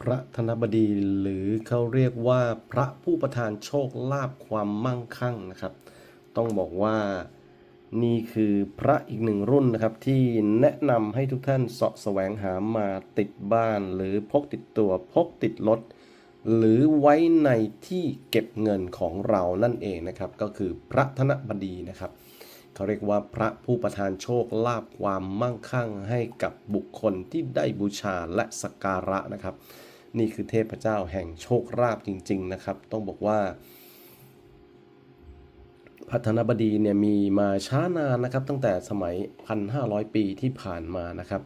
พระธนบดีหรือเขาเรียกว่าพระผู้ประทานโชคลาภความมั่งคั่งนะครับ ต้องบอกว่านี่คือพระอีกหนึ่งรุ่นนะครับ ที่แนะนำให้ทุกท่านเสาะแสวงหามาติดบ้าน หรือพกติดตัวพกติดรถหรือไว้ในที่เก็บเงินของเรานั่นเองนะครับ ก็คือพระธนบดีนะครับ เขาเรียกว่าพระผู้ประทานโชคลาภความมั่งคั่งให้กับบุคคลที่ได้บูชาและสักการะนะครับ นี่คือเทพเจ้าแห่งโชคลาภจริง ๆ นะครับ ต้องบอกว่าพัฒนบดีเนี่ยมีมาช้านานนะครับ ตั้งแต่สมัย 1,500 ปีที่ผ่านมานะครับ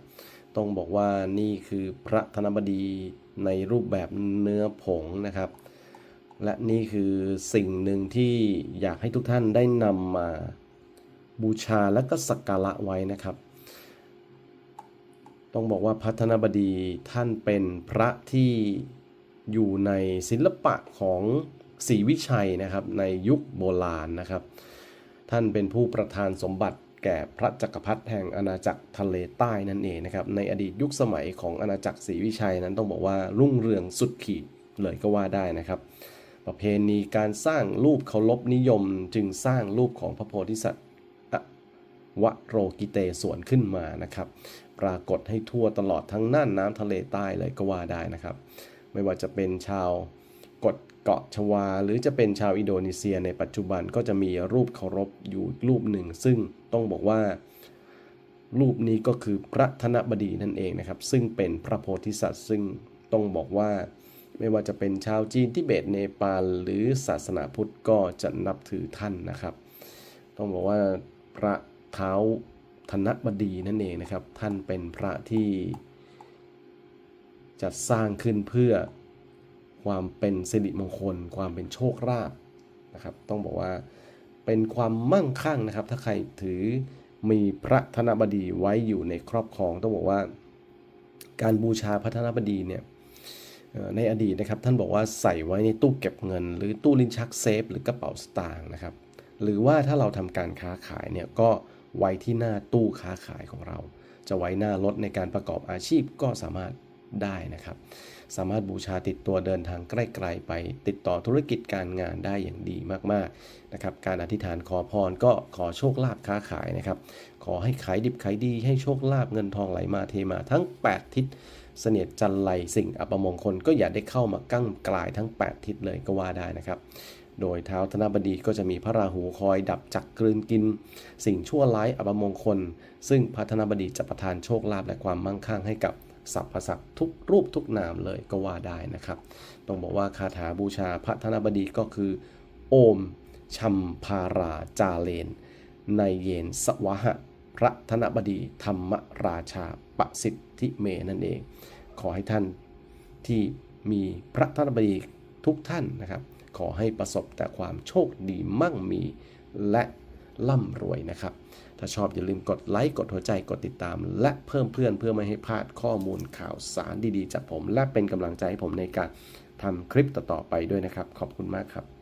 ต้องบอกว่านี่คือพระธนบดีในรูปแบบเนื้อผงนะครับ และนี่คือสิ่งหนึ่งที่อยากให้ทุกท่านได้นำมา บูชาและก็สักการะไว้นะครับ ต้องบอกว่าพัฒนบดีท่านเป็นพระที่อยู่ในศิลปะของศรีวิชัยนะครับในยุคโบราณนะครับ ท่านเป็นผู้ประทานสมบัติแก่พระจักรพรรดิแห่งอาณาจักรทะเลใต้นั่นเองนะครับในอดีตยุคสมัยของอาณาจักรศรีวิชัยนั้นต้องบอกว่ารุ่งเรืองสุดขีดเลยก็ว่าได้นะครับ ประเพณีการสร้างรูปเคารพนิยมจึงสร้างรูปของพระโพธิสัตว์ วโรกิเตสวนขึ้นมานะครับ ปรากฏให้ทั่วตลอดทั้งน่านน้ำทะเลใต้เลยก็ว่าได้นะครับ ไม่ว่าจะเป็นชาวกดเกาะชวา หรือจะเป็นชาวอินโดนีเซียในปัจจุบันก็จะมีรูปเคารพอยู่รูปหนึ่ง ซึ่งต้องบอกว่า รูปนี้ก็คือพระธนบดีนั่นเองนะครับ ซึ่งเป็นพระโพธิสัตว์ซึ่งต้องบอกว่าไม่ว่าจะเป็นชาวจีนทิเบตเนปาลหรือศาสนาพุทธก็จะนับถือท่านนะครับ ต้องบอกว่าพระ เท้าธนบดีนั่นเองนะครับ ท่านเป็นพระที่จัดสร้างขึ้นเพื่อความเป็นสิริมงคล ความเป็นโชคลาภนะครับ ต้องบอกว่าเป็นความมั่งคั่งนะครับ ถ้าใครถือมีพระธนบดีไว้อยู่ในครอบครองต้องบอกว่า การบูชาพระธนบดีเนี่ยในอดีตนะครับท่านบอกว่าใส่ไว้ในตู้เก็บเงิน หรือตู้ลิ้นชักเซฟ หรือกระเป๋าสตางค์นะครับ หรือว่าถ้าเราทำการค้าขายเนี่ยก็ ไว้ที่หน้าตู้ค้าขายของเรา จะไว้หน้ารถในการประกอบอาชีพก็สามารถ ได้นะครับ สามารถบูชาติดตัวเดินทางใกล้ๆไป ติดต่อธุรกิจการงานได้อย่างดีมากๆนะครับ การอธิษฐานขอพรก็ขอโชคลาภค้าขายนะครับ ขอให้ขายดิบขายดีให้โชคลาภเงินทองไหลมาเทมาทั้ง 8 ทิศเสนียดจันไรสิ่งอัปมงคลก็อย่าได้เข้ามากั้งกลายทั้ง 8 ทิศเลยก็ว่าได้นะครับโดยเท้าธนบดีก็จะมีพระราหูคอยดับจักกลืนกิน สิ่งชั่วร้ายอัปมงคล ซึ่งพระธนบดีจะประทานโชคลาภและความมั่งคั่งให้กับ สรรพสัตว์ทุกรูปทุกนามเลยก็ว่าได้นะครับ ต้องบอกว่าคาถาบูชาพระธนบดีก็คือ โอมชัมพาราจาเลนในเยนสวะหะพระธนบดีธรรมราชาปสิทธิเมนั่นเอง ขอให้ท่านที่มีพระธนบดีทุกท่านนะครับ ขอให้ประสบแต่ความโชคดีมั่งมีและ ร่ำรวยนะครับ ถ้าชอบอย่าลืมกดไลค์กดหัวใจกดติดตาม และเพิ่มเพื่อนเพื่อไม่ให้พลาดข้อมูลข่าวสารดีๆ จากผม และเป็นกำลังใจให้ผมในการทำคลิปต่อๆไปด้วยนะครับ ขอบคุณมากครับ